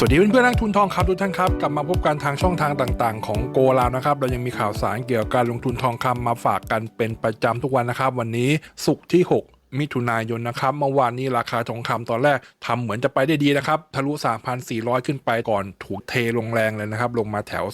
สวัสดีเพื่อนๆนักทุนทองคำทุกท่านครับกลับมาพบกันทางช่องทางต่างๆ ของโกลาวนะครับ เรายังมีข่าวสารเกี่ยวกับการลงทุนทองคำมาฝากกันเป็นประจำทุกวันนะครับ วันนี้ศุกร์ที่ 6 มิถุนายนนะครับเมื่อวานนี้ราคาทองคำตอนแรกทำเหมือนจะไปได้ดีนะครับทะลุ 3,400 ขึ้นไปก่อนถูกเทลงแรงเลยนะครับ ลงมาแถว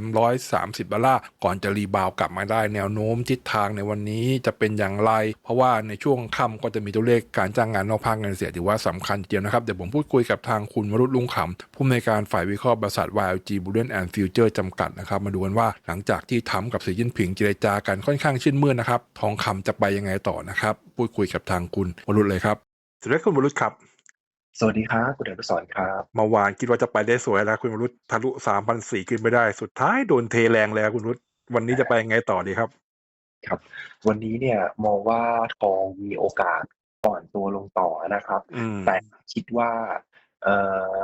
3,330 ดอลลาร์ก่อนจะรีบาวกลับมาได้แนวโน้มทิศทางในวันนี้จะเป็นอย่างไร เพราะว่าในช่วงค่ำก็จะมีตัวเลขการจ้างงานนอกภาคเงินเสียถือว่าสำคัญเดียวนะครับ เดี๋ยวผมพูดคุยกับทางคุณวรุษลุงขำผู้อำนวยการฝ่ายวิเคราะห์บริษัท YLG Bullion and Future จำกัดนะครับมาดูกันว่าหลังจากที่ทำกับสีจิ้นผิงเจรจากันค่อนข้างชื่นมื่นนะครับทองคำจะไปยังไงต่อนะครับ พูดคุยกับทางคุณวรุษเลยครับสวัสดีคุณวรุษครับสวัสดีครับคุณอนุสรณ์ครับเมื่อวานคิดว่าจะไปได้สวยแล้วคุณวรุษทะลุสามพันสี่ขึ้นไปได้ สุดท้ายโดนเทแรงแล้วคุณวรุษวันนี้จะไปยังไงต่อดีครับ ครับ วันนี้เนี่ยมองว่าทองมีโอกาสอ่อนตัวลงต่อนะครับอืมแต่คิดว่าเอ่อ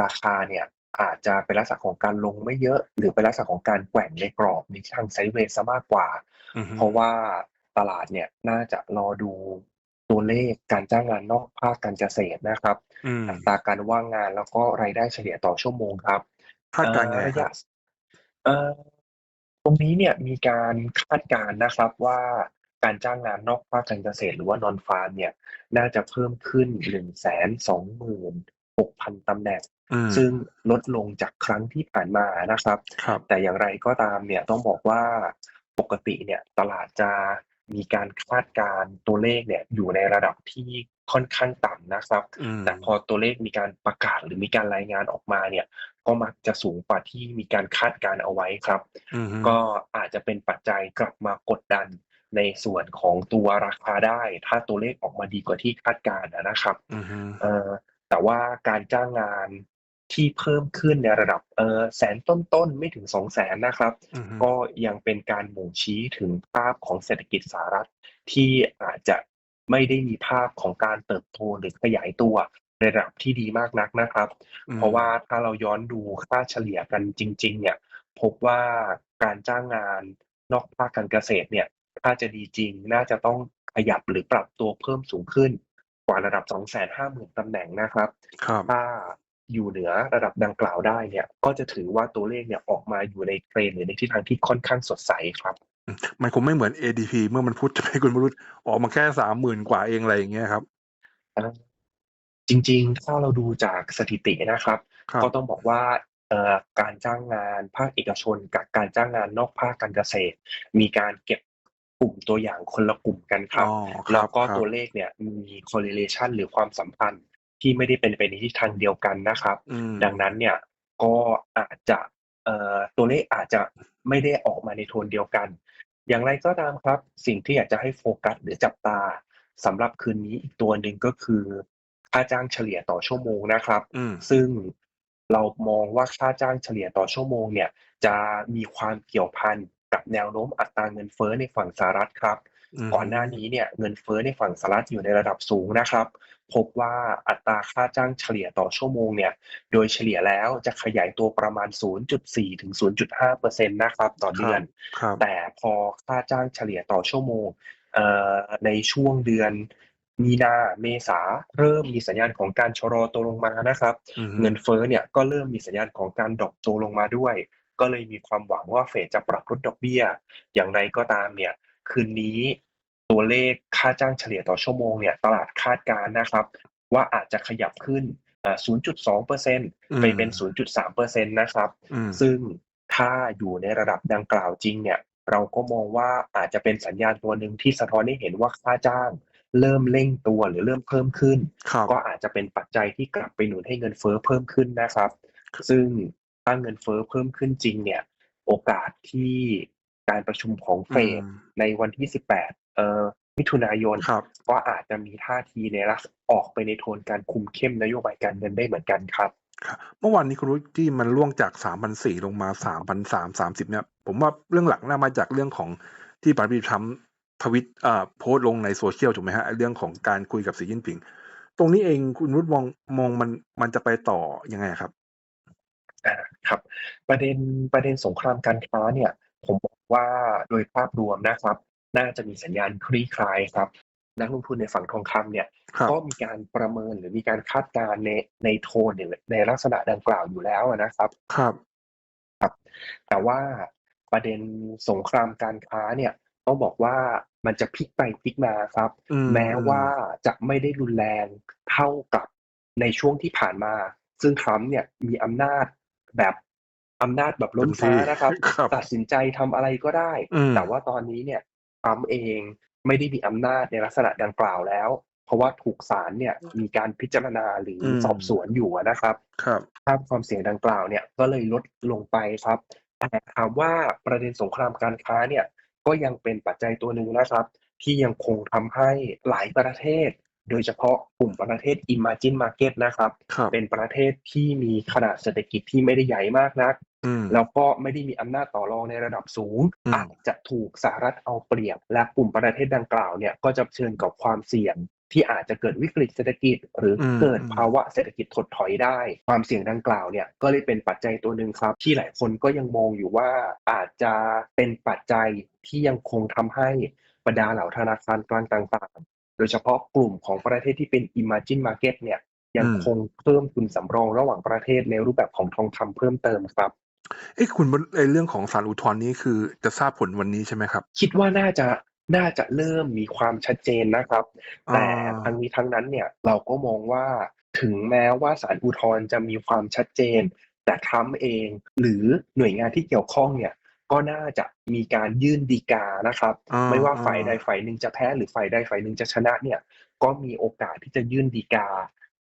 ราคาเนี่ยอาจจะเป็นลักษณะของการลงไม่เยอะ หรือเป็นลักษณะของการแกว่งในกรอบในทางไซด์เวย์ซะมากกว่าอือฮึเพราะว่า ตลาดเนี่ยน่าจะรอดูตัวเลขการจ้างงานนอกภาคการเกษตรนะครับอืมอัตราการว่างงานแล้วก็รายได้เฉลี่ยต่อชั่วโมงครับคาดการณ์ไงเอ่อระครัยะบเอ่อตรงนี้เนี่ยมีการคาดการณ์นะครับว่าการจ้างงานนอกภาคการเกษตรหรือว่านอนฟาร์มเนี่ย น่าจะเพิ่มขึ้นหนึ่งแสนสองหมื่นหกพันตำแหน่งอืมซึ่งลดลงจากครั้งที่ผ่านมานะครับครับแต่อย่างไรก็ตามเนี่ยต้องบอกว่าปกติเนี่ยตลาดจะ มีการคาดการณ์ตัวเลขเนี่ยอยู่ในระดับที่ค่อนข้างต่ำนะครับอืมแต่พอตัวเลขมีการประกาศหรือมีการรายงานออกมาเนี่ยก็มักจะสูงกว่าที่มีการคาดการณ์เอาไว้ครับอืมก็อาจจะเป็นปัจจัยกลับมากดดันในส่วนของตัวราคาได้ ถ้าตัวเลขออกมาดีกว่าที่คาดการณ์นะครับอืมเอ่อแต่ว่าการจ้างงาน ที่เพิ่มขึ้นในระดับเออแสนต้นๆ ไม่ถึงสองแสนนะครับอืมก็ยังเป็นการบ่งชี้ถึงภาพของเศรษฐกิจสหรัฐ ที่อาจจะไม่ได้มีภาพของการเติบโตหรือขยายตัวในระดับที่ดีมากนักนะครับ เพราะว่าถ้าเราย้อนดูค่าเฉลี่ยกันจริง ๆ เนี่ยพบว่าการจ้างงานนอกภาคการเกษตรเนี่ยถ้าจะดีจริงน่าจะต้องขยับหรือปรับตัวเพิ่มสูงขึ้น กว่าระดับ 250,000ตำแหน่งนะครับครับถ้า อยู่เหนือระดับดังกล่าวได้เนี่ยก็จะถือว่าตัวเลขเนี่ยออกมาอยู่ในเทรนด์หรือในทิศทางที่ค่อนข้างสดใสครับ มันคงไม่เหมือน ADP เมื่อมันพูดจะให้คุณวรุษออกมาแค่สามหมื่นกว่าเองอะไรอย่างเงี้ยครับจริงๆ ถ้าเราดูจากสถิตินะครับครับก็ต้องบอกว่าเอ่อการจ้างงานภาคเอกชนกับการจ้างงานนอกภาคการเกษตร มีการเก็บกลุ่มตัวอย่างคนละกลุ่มกันครับอ๋อคแล้รัวบก็ครับตัวเลขเนี่ยมี correlation หรือความสัมพันธ์ ที่ไม่ได้เป็นไปในทิศทางเดียวกันนะครับอืมดังนั้นเนี่ยก็อาจจะเอ่อตัวเลขอาจจะไม่ได้ออกมาในโทนเดียวกัน อย่างไรก็ตามครับ สิ่งที่อยากจะให้โฟกัสหรือจับตาสำหรับคืนนี้อีกตัวหนึ่งก็คือ ค่าจ้างเฉลี่ยต่อชั่วโมงนะครับอืมซึ่งเรามองว่าค่าจ้างเฉลี่ยต่อชั่วโมงเนี่ยจะมีความเกี่ยวพันกับแนวโน้มอัตราเงินเฟ้อในฝั่งสหรัฐครับม ก่อนหน้านี้เนี่ยเงินเฟ้อในฝั่งสหรัฐอยู่ในระดับสูงนะครับ พบว่าอัตราค่าจ้างเฉลี่ยต่อชั่วโมงเนี่ยโดยเฉลี่ยแล้วจะขยายตัวประมาณ 0.4 ถึง 0.5เปอร์เซ็นต์นะครับต่อเดือนครับแต่พอค่าจ้างเฉลี่ยต่อชั่วโมงเอ่อในช่วงเดือนมีนาเมษาเริ่มมีสัญญาณของการชะลอตัวลงมานะครับอืมเงินเฟ้อเนี่ยก็เริ่มมีสัญญาณของการดรอปตัวลงมาด้วย ก็เลยมีความหวังว่าเฟดจะปรับลดดอกเบี้ย อย่างไรก็ตามเนี่ย คืนนี้ตัวเลขค่าจ้างเฉลี่ยต่อชั่วโมงเนี่ยตลาดคาดการณ์นะครับ ว่าอาจจะขยับขึ้นอ่า0.2%ไปเป็น 0.3%นะครับอืมซึ่งถ้าอยู่ในระดับดังกล่าวจริงเนี่ยเราก็มองว่าอาจจะเป็นสัญญาณตัวหนึ่งที่สะท้อนให้เห็นว่าค่าจ้าง เริ่มเร่งตัวหรือเริ่มเพิ่มขึ้นครับก็อาจจะเป็นปัจจัยที่กลับไปหนุนให้เงินเฟ้อเพิ่มขึ้นนะครับ ซึ่งถ้าเงินเฟ้อเพิ่มขึ้นจริงเนี่ย โอกาสที่ การประชุมของเฟดอืมในวันที่ 18 เอ่อมิถุนายนครับก็อาจจะมีท่าทีในลักษณะออกไปในโทนการคุมเข้มนโยบายการเงินได้เหมือนกันครับครับเมื่อวานนี้คุณรู้ที่มันล่วงจากสามพันสี่ลงมาสามพันสามสามสิบเนี่ย ผมว่าเรื่องหลักน่ามาจากเรื่องของที่ปารีทรัมป์ทวิตเอ่อโพสต์ลงในโซเชียลถูกไหมฮะไอ้เรื่องของการคุยกับสีจิ้นผิง ตรงนี้เองคุณรุตมองมองมันมันจะไปต่อยังไงครับอ่าครับ ประเด็นประเด็นสงครามการค้าเนี่ยผมบอก ว่าโดยภาพรวมนะครับ น่าจะมีสัญญาณคลี่คลายครับนักลงทุนในฝั่งทองคำเนี่ยครับก็มีการประเมินหรือมีการคาดการณ์ในในโทนในในลักษณะดังกล่าวอยู่แล้วอะนะครับครับ แต่ว่าประเด็นสงครามการค้าเนี่ยต้องบอกว่ามันจะพลิกไปพลิกมาครับอืมแม้ว่าจะไม่ได้รุนแรงเท่ากับในช่วงที่ผ่านมา ซึ่งทรัมป์เนี่ยมีอำนาจแบบ อำนาจแบบล้นฟ้านะครับครับตัดสินใจทำอะไรก็ได้อืมแต่ว่าตอนนี้เนี่ยทรัมป์เองไม่ได้มีอำนาจในลักษณะดังกล่าวแล้ว เพราะว่าถูกศาลเนี่ยมีการพิจารณาหรืออมสอบสวนอยู่อะนะครับ ครับภาพความเสี่ยงดังกล่าวเนี่ยก็เลยลดลงไปครับแต่ถามว่าประเด็นสงครามการค้าเนี่ยก็ยังเป็นปัจจัยตัวหนึ่งนะครับ ที่ยังคงทำให้หลายประเทศ โดยเฉพาะกลุ่มประเทศ emerging market นะครับครับเป็นประเทศที่มีขนาดเศรษฐกิจที่ไม่ได้ใหญ่มากนักอืมแล้วก็ไม่ได้มีอำนาจต่อรองในระดับสูงอืมอาจจะถูกสหรัฐเอาเปรียบ และกลุ่มประเทศดังกล่าวเนี่ยก็จะเผชิญกับความเสี่ยงที่อาจจะเกิดวิกฤตเศรษฐกิจ หรืออมเกิดภาวะเศรษฐกิจถดถอยได้ ความเสี่ยงดังกล่าวเนี่ยก็เลยเป็นปัจจัยตัวหนึ่งครับ ที่หลายคนก็ยังมองอยู่ว่าอาจจะเป็นปัจจัยที่ยังคงทำให้บรรดาเหล่าธนาคารกลางต่างๆ โดยเฉพาะกลุ่มของประเทศที่เป็น emerging market เนี่ยยังอืมคงเพิ่มทุนสำรองระหว่างประเทศในรูปแบบของทองคำเพิ่มเติมครับเอ้ยคุณไอเรื่องของสารอุทธรณ์นี้คือจะทราบผลวันนี้ใช่ไหมครับ คิดว่าน่าจะน่าจะเริ่มมีความชัดเจนนะครับอ่าแต่ทั้งนี้ทั้งนั้นเนี่ยเราก็มองว่าถึงแม้ว่าศาลอุทธรณ์จะมีความชัดเจน แต่ทรัมป์เอง หรือหน่วยงานที่เกี่ยวข้องเนี่ย ก็น่าจะมีการยื่นดีกานะครับอ่าไม่ว่าฝ่ายอ่าใดฝ่ายหนึ่งจะแพ้หรือฝ่ายใดฝ่ายหนึ่งจะชนะเนี่ย ก็มีโอกาสที่จะยื่นดีกา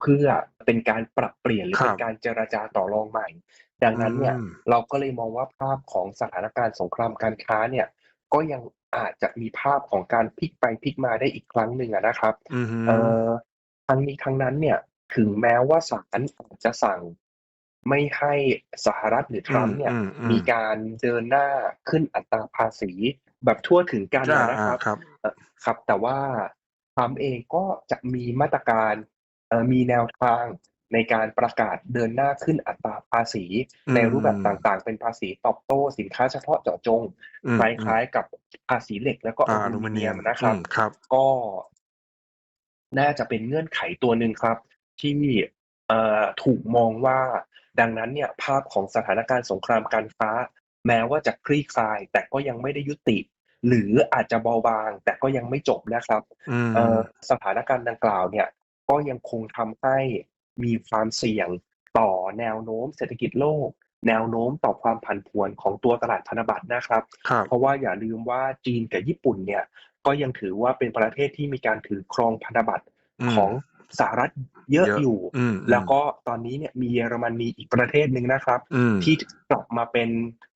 เพื่อเป็นการปรับเปลี่ยนหรือเป็นการเจรจาต่อรองใหม่ ดังนั้นเนี่ยอืมเราก็เลยมองว่าภาพของสถานการณ์สงครามการค้าเนี่ย ก็ยังอาจจะมีภาพของการพลิกไปพลิกมาได้อีกครั้งหนึ่งอะนะครับอืมฮึเอ่อทั้งนี้ทั้งนั้นเนี่ยถึงแม้ว่าศาลอาจจะสั่ง ไม่ให้สหรัฐหรือทรัมป์เนี่ยอืมอืมมีการเดินหน้าขึ้นอัตราภาษีแบบทั่วถึงกันอ่านะอ่าครับครับเอ่อครับ แต่ว่าทรัมป์เองก็จะมีมาตรการเอ่อมีแนวทางในการประกาศเดินหน้าขึ้นอัตราภาษีอืมในรูปแบบต่างๆ เป็นภาษีตอบโต้สินค้าเฉพาะเจาะจงอืมคล้ายๆกับภาษีเหล็กแล้วก็อ่าออลูลูมิมิเนีเนียยมมนะครับอืมครับ ก็น่าจะเป็นเงื่อนไขตัวหนึ่งครับ ที่เอ่อถูกมองว่า ดังนั้นเนี่ยภาพของสถานการณ์สงครามการค้า แม้ว่าจะคลี่คลาย แต่ก็ยังไม่ได้ยุติ หรืออาจจะเบาบาง แต่ก็ยังไม่จบนะครับอืมเอ่อสถานการณ์ดังกล่าวเนี่ย ก็ยังคงทำให้มีความเสี่ยงต่อแนวโน้มเศรษฐกิจโลก แนวโน้มต่อความผันผวนของตัวตลาดพันธบัตรนะครับครับ เพราะว่าอย่าลืมว่าจีนกับญี่ปุ่นเนี่ย ก็ยังถือว่าเป็นประเทศที่มีการถือครองพันธบัตรอืมของ สหรัฐเยอะเยอะอยู่อืมแล้วก็ตอนนี้เนี่ยมีเยอรมนีอีกประเทศหนึ่งนะครับอืมที่กลับมาเป็น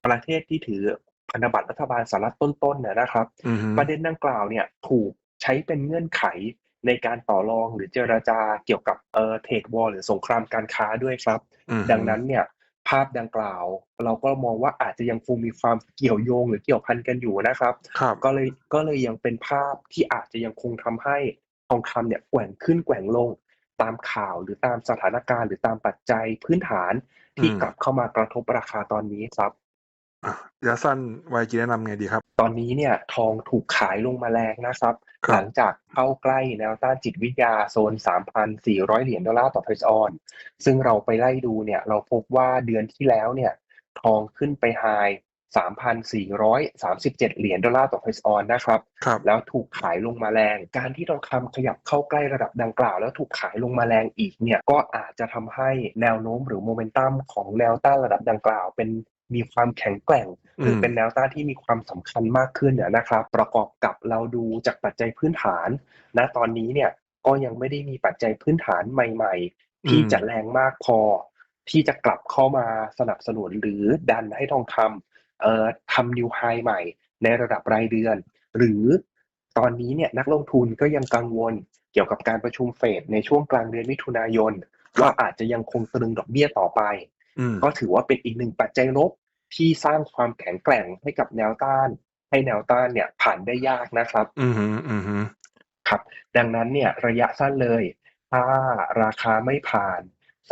ประเทศที่ถือพันธบัตรรัฐบาลสหรัฐต้นๆเนี่ยนะครับอืมฮึประเด็นดังกล่าวเนี่ยถูกใช้เป็นเงื่อนไขในการต่อรองหรือเจรจาเกี่ยวกับเอ่อเทรดวอลหรือสงครามการค้าด้วยครับอืมฮึดังนั้นเนี่ยภาพดังกล่าว เราก็มองว่าอาจจะยังคงมีความเกี่ยวโยงหรือเกี่ยวพันกันอยู่นะครับครับก็เลยก็เลยยังเป็นภาพที่อาจจะยังคงทำให้ท องคำเนี่ยแกว่งขึ้นแกว่งลงตามข่าวหรือตามสถานการณ์ หรือตามปัจจัยพื้นฐานที่อืมกลับเข้ามากระทบราคาตอนนี้ครับอะระยะสั้นวายจีแนะนำไงดีครับ ตอนนี้เนี่ยทองถูกขายลงมาแรงนะครับครับ หลังจากเข้าใกล้แนวต้านจิตวิทยาโซน 3,400 เหรียญดอลลาร์ต่อเพรสออน ซึ่งเราไปไล่ดูเนี่ยเราพบว่าเดือนที่แล้วเนี่ยทองขึ้นไปไฮ 3,437 เหรียญดอลลาร์ต่อเพรสออนนะครับครับแล้วถูกขายลงมาแรง การที่ทองคำขยับเข้าใกล้ระดับดังกล่าว แล้วถูกขายลงมาแรงอีกเนี่ยก็อาจจะทำให้แนวโน้มหรือโมเมนตัมของแนวต้านระดับดังกล่าว เป็นมีความแข็งแกร่งหรือมเป็นแนวต้านที่มีความสำคัญมากขึ้นเนี่ยนะครับ ประกอบกับเราดูจากปัจจัยพื้นฐานณตอนนี้เนี่ยก็ยังไม่ได้มีปัจจัยพื้นฐานใหม่ๆ ที่อืมจะแรงมากพอ ที่จะกลับเข้ามาสนับสนุนหรือดันให้ทองคำ เอ่อทำนิวไฮใหม่ในระดับรายเดือน หรือตอนนี้เนี่ยนักลงทุนก็ยังกังวลเกี่ยวกับการประชุมเฟดในช่วงกลางเดือนมิถุนายน ว่าอาจจะยังคงตรึงดอกเบี้ยต่อไปอืมก็ถือว่าเป็นอีกหนึ่งปัจจัยลบที่สร้างความแข็งแกร่งให้กับแนวต้าน ให้แนวต้านเนี่ยผ่านได้ยากนะครับ อืมฮึอืมฮึครับ ดังนั้นเนี่ยระยะสั้นเลย ถ้าราคาไม่ผ่าน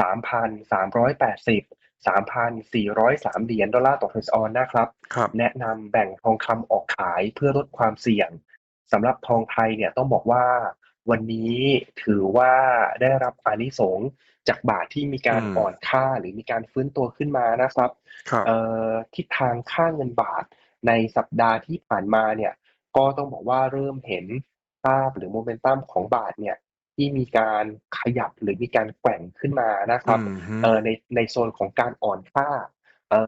3,380 3,403 เหรียญดอลลาร์ต่อเทรซออนนะครับครับ แนะนำแบ่งทองคำออกขายเพื่อลดความเสี่ยงสำหรับทองไทยเนี่ยต้องบอกว่าวันนี้ถือว่าได้รับอานิสงส์จากบาทที่มีการอืมอ่อนค่าหรือมีการฟื้นตัวขึ้นมานะครับครับเอ่อทิศทางค่าเงินบาทในสัปดาห์ที่ผ่านมาเนี่ยก็ต้องบอกว่าเริ่มเห็นภาพหรือโมเมนตัมของบาทเนี่ย ที่มีการขยับหรือมีการแกว่งขึ้นมานะครับอืมฮึเอ่อในในโซนของการอ่อนค่าเอ่อ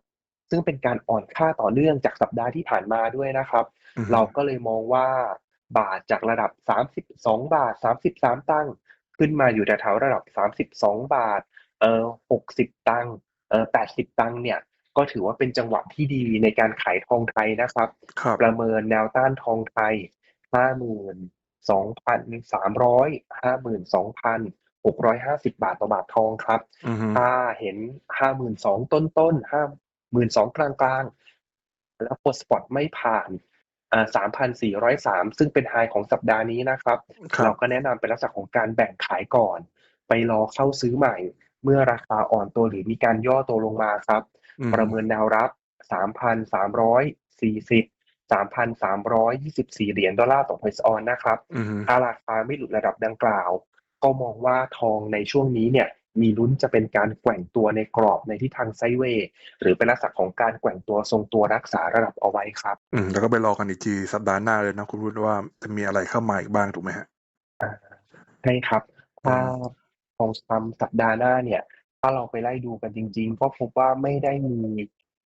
ซึ่งเป็นการอ่อนค่าต่อเนื่องจากสัปดาห์ที่ผ่านมาด้วยนะครับอือฮึเราก็เลยมองว่าบาทจากระดับ 32 บาท 33 ตังค์ขึ้นมาอยู่แถวๆระดับ 32 บาทเอ่อ60 ตังค์เอ่อ80 ตังค์เนี่ยก็ถือว่าเป็นจังหวะที่ดีในการขายทองไทยนะครับครับประเมินแนวต้านทองไทย52,300 52,650 บาทต่อบาททองครับอือฮึถ้าเห็น 52,000 ต้นต้นๆ52,000 กลางกลางๆแล้วกดสปอตไม่ผ่านอ่า3,403 ซึ่งเป็นไฮของสัปดาห์นี้นะครับครัเราบก็แนะนำเป็นลักษณะของการแบ่งขายก่อน ไปรอเข้าซื้อใหม่ เมื่อราคาอ่อนตัวหรือมีการย่อตัวลงมาครับอืมประเมินแนวรับ 3,340 3,324 เหรียญดอลลาร์ต่อ Price on นะครับอือฮึถ้าราคาไม่หลุดระดับดังกล่าว ก็มองว่าทองในช่วงนี้เนี่ยมีลุ้นจะเป็นการแกว่งตัวในกรอบในทิศทางไซด์เวย์หรือเป็นลักษณะของการแกว่งตัวทรงตัวรักษาระดับเอาไว้ครับ อืมแล้วก็ไปรอกันอีกทีสัปดาห์หน้าเลยนะคุณรุตว่าจะมีอะไรเข้ามาอีกบ้างถูกไหมฮะใช่ครับถ้าอืมทองคำสัปดาห์หน้าเนี่ย ถ้าเราไปไล่ดูกันจริง ๆ ก็พบว่าไม่ได้มี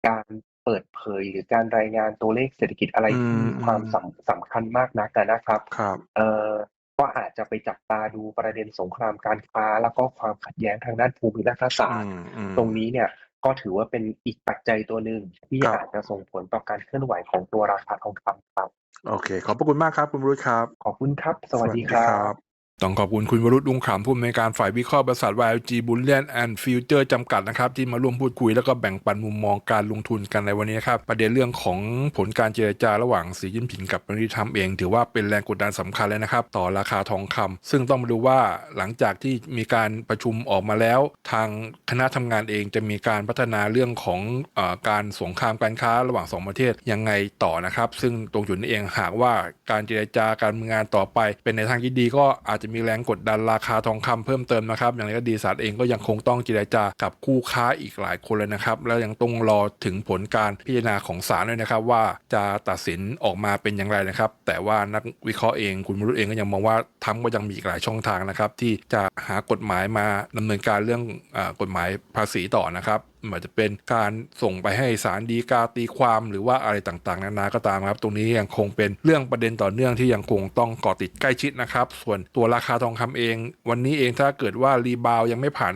การ เปิดเผยหรือการรายงานตัวเลขเศรษฐกิจอะไรที่มีความสำสำคัญมากนักอะนะครับครับเอ่อก็อาจจะไปจับตาดูประเด็นสงครามการค้า แล้วก็ความขัดแย้งทางด้านภูมิรัฐศาสตร์อืมอืมตรงนี้เนี่ยก็ถือว่าเป็นอีกปัจจัยตัวหนึ่งที่ครับอาจจะส่งผลต่อการเคลื่อนไหวของตัวราคาทองคำครับ โอเค ขอบพระคุณมากครับ คุณรุตครับ ขอบคุณครับ สวัสดีครับ ต้องขอบคุณคุณวรุษดุงขำผู้อำนวยการฝ่ายวิเคราะห์บริษัท YLG Bullion and Future จำกัดนะครับ ที่มาร่วมพูดคุยแล้วก็แบ่งปันมุมมองการลงทุนกันในวันนี้นครับ ประเด็นเรื่องของผลการเจรจาระหว่างสีจิ้นผิงกับปริทรัมเอง ถือว่าเป็นแรงกดดันสำคัญเลยนะครับ ต่อราคาทองคำซึ่งต้องมาดูว่าหลังจากที่มีการประชุมออกมาแล้ว ทางคณะทำงานเองจะมีการพัฒนาเรื่องของอการสงครามการค้าระหว่างสองประเทศยังไงต่อนะครับ ซึ่งตรงจุดนี้เองหากว่าการเจรจาการมืองานต่อไป เป็นในทางที่ดีก็อาจจะมีแรงกดดันราคาทองคำเพิ่มเติมนะครับ อย่างไรก็ดีสหรัฐเองก็ยังคงต้องเจรจากับคู่ค้าอีกหลายคนเลยนะครับ แล้วยังต้องรอถึงผลการพิจารณาของศาลด้วยนะครับ ว่าจะตัดสินออกมาเป็นอย่างไรนะครับ แต่ว่านักวิเคราะห์เองคุณมรุษเองก็ยังมองว่าทรัมป์ก็ยังมีอีกหลายช่องทางนะครับ ที่จะหากฎหมายมาดำเนินการเรื่องอกฎหมายภาษีต่อนะครับไมันจะเป็นการส่งไปให้ศาลฎีกาตีความหรือว่าอะไรต่างๆ นานาก็ตามครับ ตรงนี้ยังคงเป็นเรื่องประเด็นต่อเนื่องที่ยังคงต้องเกาะติดใกล้ชิดนะครับ ส่วนตัวราคาทองคำเอง วันนี้เองถ้าเกิดว่ารีบาวยังไม่ผ่าน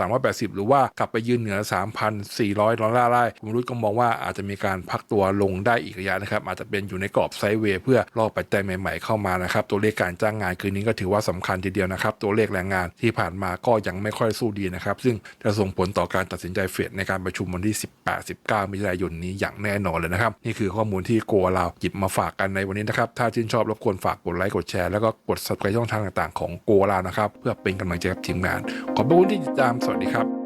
3,380 หรือว่ากลับไปยืนเหนือ 3,400 ดอลลาร์ได้ผมรู้ก็มองว่าอาจจะมีการพักตัวลงได้อีกระยะนะครับ อาจจะเป็นอยู่ในกรอบไซด์เวย์เพื่อรอปัจจัยใหม่ๆเข้ามานะครับ ตัวเลขการจ้างงานคืนนี้ก็ถือว่าสำคัญทีเดียวนะครับ ตัวเลขแรงงานที่ผ่านมาก็ยังไม่ค่อยสู้ดีนะครับ ซึ่งจะส่งผลต่อการตัดสินใจเฟดในการประชุมวันที่ 18-19 มิถุนายนนี้อย่างแน่นอนเลยนะครับ นี่คือข้อมูลที่โกเราหยิบมาฝากกันในวันนี้นะครับ ถ้าชื่นชอบรบกวนฝากกดไลค์กดแชร์แล้วก็กด subscribe ช่องทางต่างๆของโกเรานะครับ เพื่อเป็นกำลังใจกับทีมงาน ขอบคุณที่ติดตามสวัสดีครับ